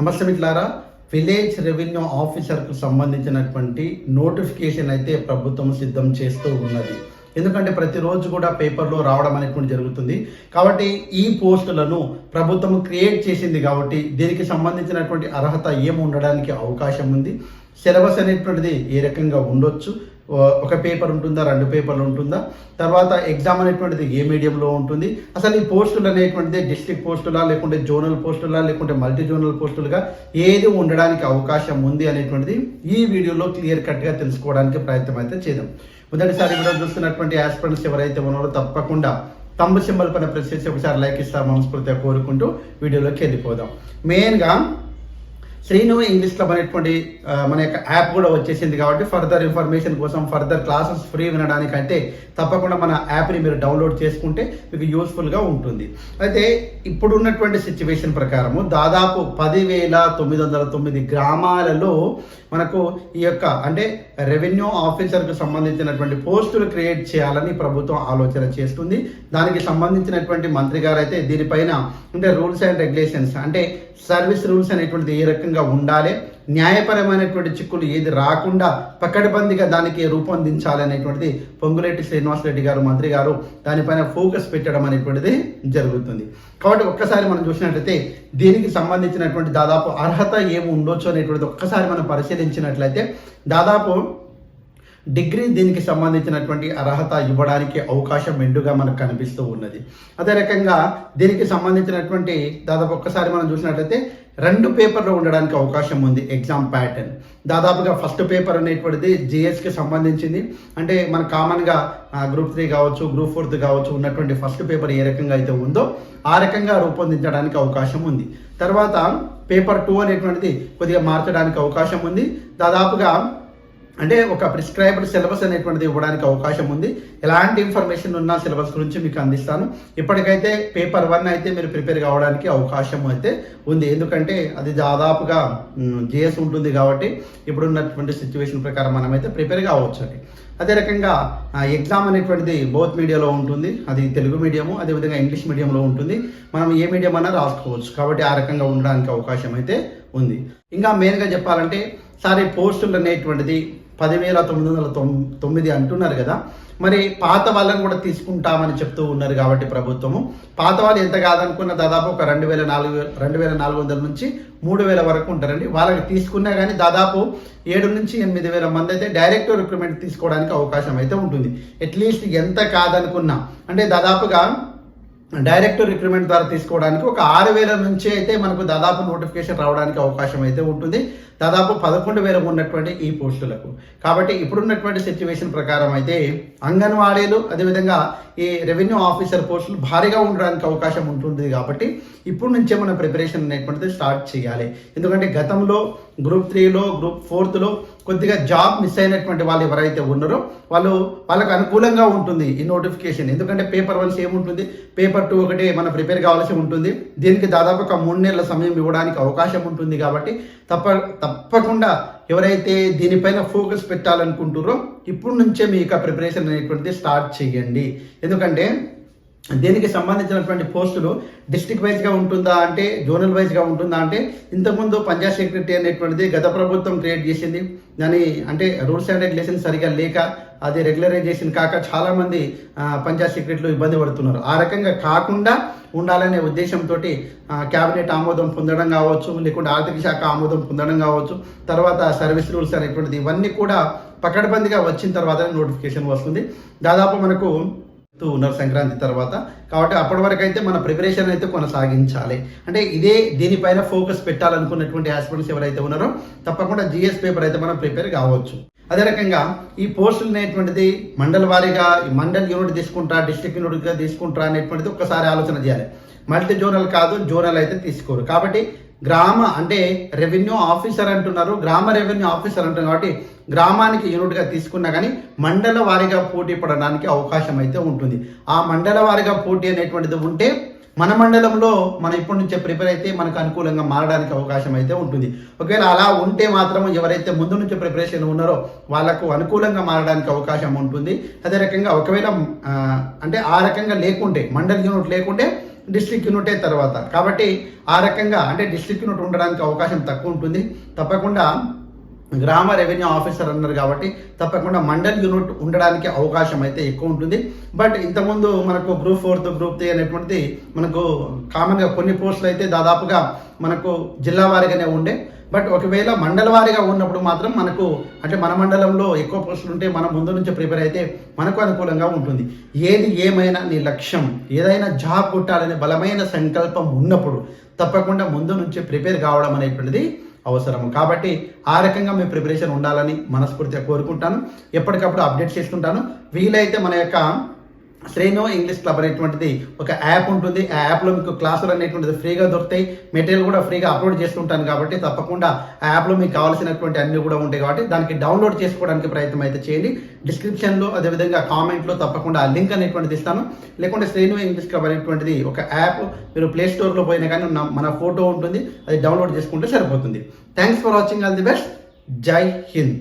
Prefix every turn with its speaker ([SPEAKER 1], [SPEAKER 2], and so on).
[SPEAKER 1] నమస్తే మిట్లారా village revenue ఆఫీసర్కు సంబంధించినటువంటి notification అయితే ప్రభుత్వం సిద్ధం చేస్తూ ఉన్నది. ఎందుకంటే ప్రతిరోజు కూడా పేపర్లో రావడం అనేటువంటి జరుగుతుంది. కాబట్టి ఈ పోస్టులను ప్రభుత్వం క్రియేట్ చేసింది కాబట్టి దీనికి సంబంధించినటువంటి అర్హత ఏమి ఉండడానికి అవకాశం ఉంది. సిలబస్ అనేటువంటిది ఏ రకంగా ఉండొచ్చు ఒక పేపర్ ఉంటుందా రెండు పేపర్లు ఉంటుందా? తర్వాత ఎగ్జామ్ అనేటువంటిది ఏ మీడియంలో ఉంటుంది? అసలు ఈ పోస్టులు అనేటువంటిది డిస్ట్రిక్ట్ పోస్టులా లేకుంటే జోనల్ పోస్టులా లేకుంటే మల్టీ జోనల్ పోస్టులుగా ఏది ఉండడానికి అవకాశం ఉంది అనేటువంటిది ఈ వీడియోలో క్లియర్ కట్గా తెలుసుకోవడానికి ప్రయత్నం అయితే చేద్దాం. మొదటిసారి వీడియో చూస్తున్నటువంటి ఆస్పిరెంట్స్ ఎవరైతే ఉన్నారో తప్పకుండా తమ్ము సింబల్ పైన ప్రెస్ చేసి ఒకసారి లైక్ ఇస్తా మనస్ఫూర్తిగా కోరుకుంటూ వీడియోలోకి వెళ్ళిపోదాం. మెయిన్గా శ్రీను ఇంగ్లీష్ క్లబ్ అనేటువంటి మన యొక్క యాప్ కూడా వచ్చేసింది కాబట్టి ఫర్దర్ ఇన్ఫర్మేషన్ కోసం ఫర్దర్ క్లాసెస్ ఫ్రీ వినడానికంటే తప్పకుండా మన యాప్ని మీరు డౌన్లోడ్ చేసుకుంటే మీకు యూస్ఫుల్గా ఉంటుంది. అయితే ఇప్పుడు ఉన్నటువంటి సిచ్యువేషన్ ప్రకారము దాదాపు పదివేల తొమ్మిది వందల తొమ్మిది గ్రామాలలో మనకు ఈ యొక్క అంటే రెవెన్యూ ఆఫీసర్కు సంబంధించినటువంటి పోస్టులు క్రియేట్ చేయాలని ప్రభుత్వం ఆలోచన చేస్తుంది. దానికి సంబంధించినటువంటి మంత్రి గారు అయితే దీనిపైన అంటే రూల్స్ అండ్ రెగ్యులేషన్స్ అంటే సర్వీస్ రూల్స్ అనేటువంటిది ఏ రకంగా ఉండాలి? న్యాయపరమైనటువంటి చిక్కులు ఏది రాకుండా పకడ్బందీగా దానికి రూపొందించాలనేటువంటిది పొంగులేటి శ్రీనివాస్ రెడ్డి గారు మంత్రి గారు దానిపైన ఫోకస్ పెట్టడం అనేటువంటిది జరుగుతుంది. కాబట్టి ఒక్కసారి మనం చూసినట్లయితే దీనికి సంబంధించినటువంటి దాదాపు అర్హత ఏమి ఉండొచ్చు అనేటువంటిది ఒక్కసారి మనం పరిశీలించినట్లయితే దాదాపు డిగ్రీ దీనికి సంబంధించినటువంటి అర్హత ఇవ్వడానికి అవకాశం మెండుగా మనకు కనిపిస్తూ ఉన్నది. అదే రకంగా దీనికి సంబంధించినటువంటి దాదాపు ఒక్కసారి మనం చూసినట్లయితే రెండు పేపర్లు ఉండడానికి అవకాశం ఉంది ఎగ్జామ్ ప్యాటర్న్. దాదాపుగా ఫస్ట్ పేపర్ అనేటువంటిది జిఎస్కి సంబంధించింది. అంటే మన కామన్గా గ్రూప్ త్రీ కావచ్చు గ్రూప్ ఫోర్త్ కావచ్చు ఉన్నటువంటి ఫస్ట్ పేపర్ ఏ రకంగా అయితే ఉందో ఆ రకంగా రూపొందించడానికి అవకాశం ఉంది. తర్వాత పేపర్ టూ అనేటువంటిది కొద్దిగా మార్చడానికి అవకాశం ఉంది. దాదాపుగా అంటే ఒక ప్రిస్క్రైబ్డ్ సిలబస్ అనేటువంటిది ఇవ్వడానికి అవకాశం ఉంది. ఎలాంటి ఇన్ఫర్మేషన్ ఉన్న సిలబస్ గురించి మీకు అందిస్తాను. ఇప్పటికైతే పేపర్ వన్ అయితే మీరు ప్రిపేర్ కావడానికి అవకాశం అయితే ఉంది. ఎందుకంటే అది దాదాపుగా జిఎస్ ఉంటుంది కాబట్టి ఇప్పుడున్నటువంటి సిచ్యువేషన్ ప్రకారం మనమైతే ప్రిపేర్ కావచ్చు అండి అదే రకంగా ఎగ్జామ్ అనేటువంటిది బౌత్ మీడియాలో ఉంటుంది. అది తెలుగు మీడియము అదేవిధంగా ఇంగ్లీష్ మీడియంలో ఉంటుంది. మనం ఏ మీడియం అన్నా రాసుకోవచ్చు. కాబట్టి ఆ రకంగా ఉండడానికి అవకాశం అయితే ఉంది. ఇంకా మెయిన్గా చెప్పాలంటే సారీ పోస్టులు అనేటువంటిది పదివేల తొమ్మిది వందల తొమ్మిది అంటున్నారు కదా. మరి పాత వాళ్ళని కూడా తీసుకుంటామని చెప్తూ ఉన్నారు కాబట్టి ప్రభుత్వము. పాత వాళ్ళు ఎంత కాదనుకున్న దాదాపు ఒక రెండు వేల నాలుగు రెండు వేల నాలుగు వందల నుంచి మూడు వేల వరకు ఉంటారండి. వాళ్ళకి తీసుకున్నా కానీ దాదాపు ఏడు నుంచి ఎనిమిది వేల మంది అయితే డైరెక్ట్ రిక్రూట్మెంట్ తీసుకోవడానికి అవకాశం అయితే ఉంటుంది. అట్లీస్ట్ ఎంత కాదనుకున్నా. అంటే దాదాపుగా డైరెక్ట్ రిక్రూట్మెంట్ ద్వారా తీసుకోవడానికి ఒక ఆరు వేల నుంచి అయితే మనకు దాదాపు నోటిఫికేషన్ రావడానికి అవకాశం అయితే ఉంటుంది. దాదాపు పదకొండు వేల ఉన్నటువంటి ఈ పోస్టులకు. కాబట్టి ఇప్పుడున్నటువంటి సిచ్యువేషన్ ప్రకారం అయితే అంగన్వాడీలు అదేవిధంగా ఈ రెవెన్యూ ఆఫీసర్ పోస్టులు భారీగా ఉండడానికి అవకాశం ఉంటుంది కాబట్టి ఇప్పుడు నుంచే మనం ప్రిపరేషన్ అనేటువంటిది స్టార్ట్ చేయాలి. ఎందుకంటే గతంలో గ్రూప్ త్రీలో గ్రూప్ ఫోర్త్లో కొద్దిగా జాబ్ మిస్ అయినటువంటి వాళ్ళు ఎవరైతే ఉన్నారో వాళ్ళు వాళ్ళకు అనుకూలంగా ఉంటుంది ఈ నోటిఫికేషన్. ఎందుకంటే పేపర్ వన్స్ ఏముంటుంది? పేపర్ టూ ఒకటి మనం ప్రిపేర్ కావాల్సి ఉంటుంది. దీనికి దాదాపు ఒక మూడు నెలల సమయం ఇవ్వడానికి అవకాశం ఉంటుంది కాబట్టి తప్ప తప్పకుండా ఎవరైతే దీనిపైన ఫోకస్ పెట్టాలనుకుంటున్నారో ఇప్పుడు నుంచే మీ యొక్క ప్రిపరేషన్ అనేటువంటిది స్టార్ట్ చేయండి. ఎందుకంటే దీనికి సంబంధించినటువంటి పోస్టులు డిస్ట్రిక్ట్ వైజ్గా ఉంటుందా అంటే జోనల్ వైజ్గా ఉంటుందా అంటే ఇంతకుముందు పంచాయత్ సెక్రటరీ అనేటువంటిది గత ప్రభుత్వం క్రియేట్ చేసింది. దాని అంటే రూల్స్ అండ్ రెగ్యులేషన్ సరిగా లేక అది రెగ్యులరైజేషన్ కాక చాలామంది పంజాబ్ పంచాయత్ సెక్రటరీలు ఇబ్బంది పడుతున్నారు. ఆ రకంగా కాకుండా ఉండాలనే ఉద్దేశంతో క్యాబినెట్ ఆమోదం పొందడం కావచ్చు లేకుంటే ఆర్థిక శాఖ ఆమోదం పొందడం కావచ్చు తర్వాత సర్వీస్ రూల్స్ అనేటువంటిది ఇవన్నీ కూడా పకడ్బందీగా వచ్చిన తర్వాత నోటిఫికేషన్ వస్తుంది. దాదాపు మనకు ఉన్నారు సంక్రాంతి తర్వాత. కాబట్టి అప్పటి వరకు అయితే మన ప్రిపరేషన్ అయితే కొనసాగించాలి. అంటే ఇదే దీనిపైన ఫోకస్ పెట్టాలనుకున్నటువంటి ఆస్పిరెంట్స్ ఎవరైతే ఉన్నారో తప్పకుండా జిఎస్ పేపర్ అయితే మనం ప్రిపేర్ కావచ్చు. అదే రకంగా ఈ పోస్టులు అనేటువంటిది మండల వారీగా ఈ మండల్ యూనిట్ తీసుకుంటా డిస్ట్రిక్ట్ యూనిట్గా తీసుకుంటా అనేటువంటిది ఒకసారి ఆలోచన చేయాలి. మల్టీ జోనల్ కాదు జోనల్ అయితే తీసుకోరు. కాబట్టి గ్రామ అంటే రెవెన్యూ ఆఫీసర్ అంటున్నారు. గ్రామ రెవెన్యూ ఆఫీసర్ అంటున్నారు కాబట్టి గ్రామానికి యూనిట్గా తీసుకున్నా కానీ మండల వారీగా పోటీ పడడానికి అవకాశం అయితే ఉంటుంది. ఆ మండల వారీగా పోటీ అనేటువంటిది ఉంటే మన మండలంలో మనం ఇప్పటి నుంచే ప్రిపేర్ అయితే మనకు అనుకూలంగా మారడానికి అవకాశం అయితే ఉంటుంది. ఒకవేళ అలా ఉంటే మాత్రం ఎవరైతే ముందు నుంచి ప్రిపరేషన్ ఉన్నారో వాళ్ళకు అనుకూలంగా మారడానికి అవకాశం ఉంటుంది. అదే రకంగా ఒకవేళ అంటే ఆ రకంగా లేకుంటే మండల యూనిట్ లేకుంటే డిస్ట్రిక్ట్ యూనిటే తర్వాత. కాబట్టి ఆ రకంగా అంటే డిస్ట్రిక్ట్ యూనిట్ ఉండడానికి అవకాశం తక్కువ ఉంటుంది. తప్పకుండా గ్రామ రెవెన్యూ ఆఫీసర్ అన్నారు కాబట్టి తప్పకుండా మండల్ యూనిట్ ఉండడానికి అవకాశం అయితే ఎక్కువ ఉంటుంది. బట్ ఇంతకుముందు మనకు గ్రూప్ ఫోర్త్ గ్రూప్ త్రీ అనేటువంటిది మనకు కామన్గా కొన్ని పోస్టులు అయితే దాదాపుగా మనకు జిల్లా వారిగానే ఉండే. బట్ ఒకవేళ మండల వారిగా ఉన్నప్పుడు మాత్రం మనకు అంటే మన మండలంలో ఎక్కువ పోస్టులు ఉంటే మనం ముందు నుంచి ప్రిపేర్ అయితే మనకు అనుకూలంగా ఉంటుంది. ఏది ఏమైనా నీ లక్ష్యం ఏదైనా జాబ్ కొట్టాలనే బలమైన సంకల్పం ఉన్నప్పుడు తప్పకుండా ముందు నుంచి ప్రిపేర్ కావడం అనేటువంటిది అవసరం కాబట్టి ఆ రకంగా మీ ప్రిపరేషన్ ఉండాలని మనస్ఫూర్తిగా కోరుకుంటాను. ఎప్పటికప్పుడు అప్డేట్ చేస్తుంటాను. వీలైతే మన యొక్క శ్రేణో ఇంగ్లీష్ క్లబ్ అనేటువంటిది ఒక యాప్ ఉంటుంది. ఆ యాప్లో మీకు క్లాసులు అనేటువంటిది ఫ్రీగా దొరుకుతాయి. మెటీరియల్ కూడా ఫ్రీగా అప్లోడ్ చేస్తుంటాను కాబట్టి తప్పకుండా ఆ యాప్లో మీకు కావాల్సినటువంటి అన్ని కూడా ఉంటాయి కాబట్టి దానికి డౌన్లోడ్ చేసుకోవడానికి ప్రయత్నం అయితే చేయండి. డిస్క్రిప్షన్లో అదేవిధంగా కామెంట్లో తప్పకుండా ఆ లింక్ అనేటువంటిది ఇస్తాను. లేకుంటే శ్రేణు ఇంగ్లీష్ క్లబ్ అనేటువంటిది ఒక యాప్ మీరు ప్లే స్టోర్లో పోయినా కానీ మన ఫోటో ఉంటుంది. అది డౌన్లోడ్ చేసుకుంటే సరిపోతుంది. Thanks for watching all the best Jai Hind